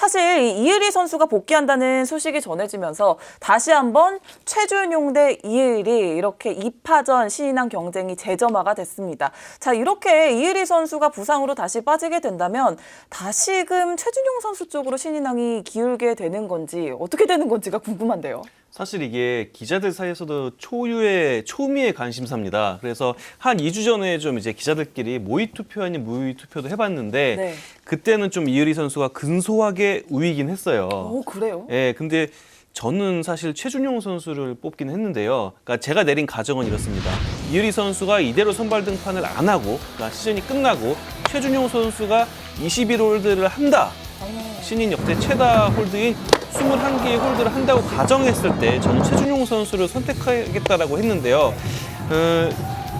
사실 이 이의리 선수가 복귀한다는 소식이 전해지면서 다시 한번 최준용 대 이의리 이렇게 2파전 신인왕 경쟁이 재점화가 됐습니다. 자, 이렇게 이의리 선수가 부상으로 다시 빠지게 된다면 다시금 최준용 선수 쪽으로 신인왕이 기울게 되는 건지 어떻게 되는 건지가 궁금한데요. 사실 이게 기자들 사이에서도 초유의 초미의 관심사입니다. 그래서 한 2주 전에 좀 이제 기자들끼리 모의 투표 아닌 무의 투표도 해봤는데 네. 그때는 좀 이의리 선수가 근소하게 우위긴 했어요. 오, 그래요? 예, 근데 저는 사실 최준용 선수를 뽑긴 했는데요. 그러니까 제가 내린 가정은 이렇습니다. 이의리 선수가 이대로 선발 등판을 안 하고, 그러니까 시즌이 끝나고 최준용 선수가 21홀드를 한다. 신인 역대 최다 홀드인 21개의 홀드를 한다고 가정했을 때 저는 최준용 선수를 선택하겠다라고 했는데요. 어,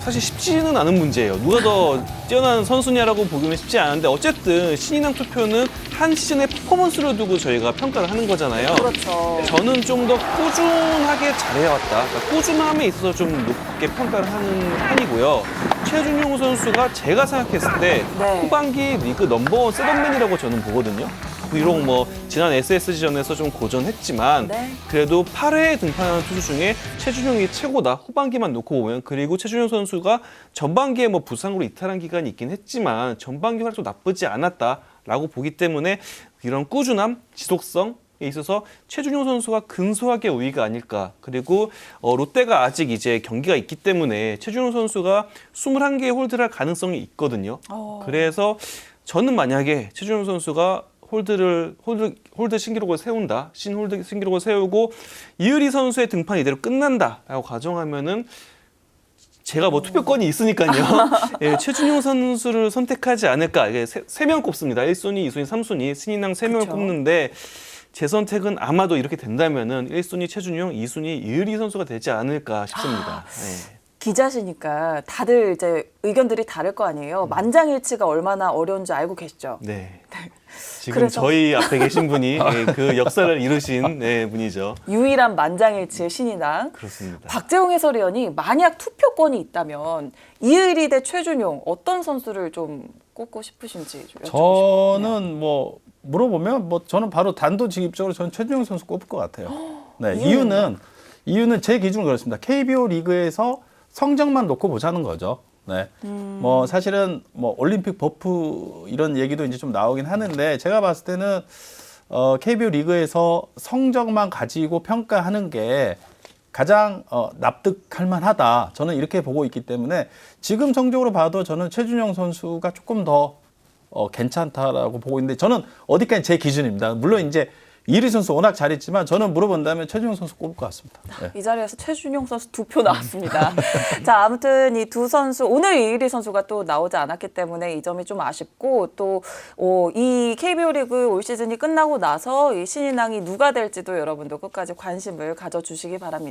사실 쉽지는 않은 문제예요. 누가 더 뛰어난 선수냐라고 보기는 쉽지 않은데 어쨌든 신인왕 투표는 한 시즌의 퍼포먼스를 두고 저희가 평가를 하는 거잖아요. 그렇죠. 저는 좀 더 꾸준하게 잘해왔다. 그러니까 꾸준함에 있어서 좀 높게 평가를 하는 편이고요. 최준용 선수가 제가 생각했을 때 네. 후반기 리그 넘버원 세븐맨이라고 저는 보거든요. 비록 뭐 지난 SSG전에서 좀 고전했지만 네. 그래도 8회에 등판하는 투수 중에 최준용이 최고다. 후반기만 놓고 보면 그리고 최준용 선수가 전반기에 뭐 부상으로 이탈한 기간이 있긴 했지만 전반기 활동 나쁘지 않았다라고 보기 때문에 이런 꾸준함, 지속성 에 있어서 최준용 선수가 근소하게 우위가 아닐까. 그리고 어, 롯데가 아직 이제 경기가 있기 때문에 최준용 선수가 21개의 홀드를 할 가능성이 있거든요. 어. 그래서 저는 만약에 최준용 선수가 홀드를 홀드 홀드 신기록을 세운다. 신홀드 신기록을 세우고 이의리 선수의 등판 이대로 끝난다라고 가정하면은 제가 뭐 투표권이 있으니까요. 예, 최준용 선수를 선택하지 않을까. 이게 세 명 꼽습니다. 1순위, 2순위, 3순위 신인왕 세명을 그쵸. 꼽는데 제 선택은 아마도 이렇게 된다면은 1순위 최준용, 2순위 이의리 선수가 되지 않을까 싶습니다. 예. 기자시니까 다들 이제 의견들이 다를 거 아니에요. 만장일치가 얼마나 어려운지 알고 계시죠? 네. 지금 그래서- 저희 앞에 계신 분이 예, 그 역사를 이루신 네, 분이죠. 유일한 만장일치의 신인왕. 그렇습니다. 박재홍 해설위원이 만약 투표권이 있다면 이의리 대 최준용 어떤 선수를 좀 꼽고 싶으신지 좀 여쭤보고. 저는 뭐 물어보면 뭐 저는 바로 단도직입적으로 저는 최준용 선수 꼽을 것 같아요. 네? 이유는 이유는 제 기준은 그렇습니다. KBO 리그에서 성적만 놓고 보자는 거죠. 네. 뭐 사실은 뭐 올림픽 버프 이런 얘기도 이제 좀 나오긴 하는데 제가 봤을 때는 어 KBO 리그에서 성적만 가지고 평가하는 게 가장 어, 납득할 만하다. 저는 이렇게 보고 있기 때문에 지금 성적으로 봐도 저는 최준용 선수가 조금 더 어, 괜찮다라고 보고 있는데 저는 어디까지 제 기준입니다. 물론 이제 이리 선수 워낙 잘했지만 저는 물어본다면 최준용 선수 꼽을 것 같습니다. 네. 이 자리에서 최준용 선수 두 표 나왔습니다. 자, 아무튼 이 두 선수 오늘 이의리 선수가 또 나오지 않았기 때문에 이 점이 좀 아쉽고 또이 KBO 리그 올 시즌이 끝나고 나서 이 신인왕이 누가 될지도 여러분도 끝까지 관심을 가져주시기 바랍니다.